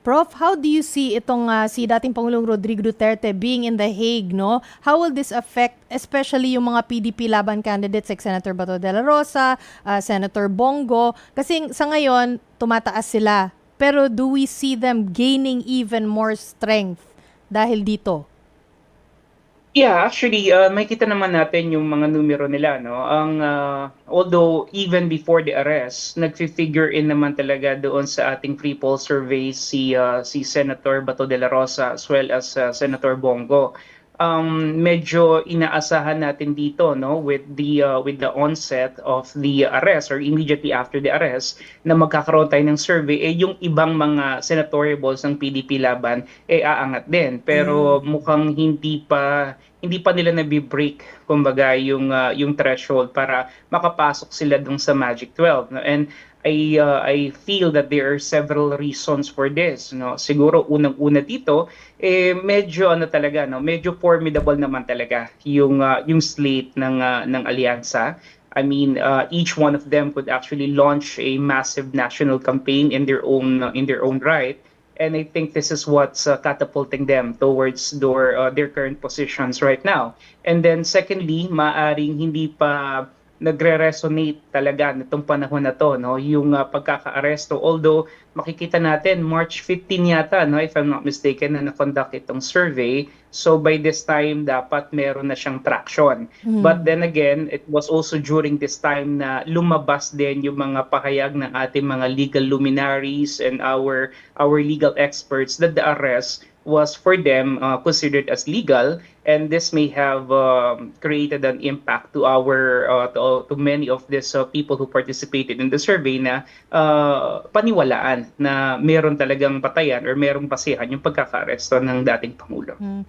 Prof, how do you see itong ah, si dating Pangulong Rodrigo Duterte being in The Hague, no? How will this affect especially yung mga PDP laban candidates like Senator Bato de la Rosa, ah, Senator Bongo? Kasi sa ngayon, tumataas sila. Pero do we see them gaining even more strength dahil dito? Yeah, actually, uh, makita naman natin yung mga numero nila, no? Ang uh, although even before the arrest, nagfi-figure in naman talaga doon sa ating free poll survey si uh, si Senator Bato de la Rosa as well as uh, Senator Bongo. Um, medyo inaasahan natin dito, no, with the uh, with the onset of the arrest or immediately after the arrest na magkakaroon tayo ng survey eh yung ibang mga senatoriables ng PDP laban eh aangat din. Pero mukhang hindi pa hindi pa nila nabi-break kumbaga yung uh, yung threshold para makapasok sila dun sa Magic 12 no? and I uh, I feel that there are several reasons for this no? Siguro unang-una dito eh medyo ano talaga no? Medyo formidable naman talaga yung uh, yung slate ng uh, ng alyansa I mean, uh, each one of them could actually launch a massive national campaign in their own uh, in their own right and I think this is what's uh, catapulting them towards their uh, their current positions right now. And then secondly, maaring hindi pa nagre-resonate talaga nitong panahon na to no? Yung uh, pagkaka-aresto. Although makikita natin March 15 yata no? If I'm not mistaken na na-conduct itong survey. So by this time dapat meron na siyang traction. But then again it was also during this time na lumabas din yung mga pahayag ng ating mga legal luminaries and our our legal experts that the arrest was for them uh, considered as legal and this may have um, created an impact to our uh, to, to many of these uh, people who participated in the survey na uh, paniwalaan na meron talagang patayan or merong basihan yung pagkakaaresto ng dating pangulo. Mm.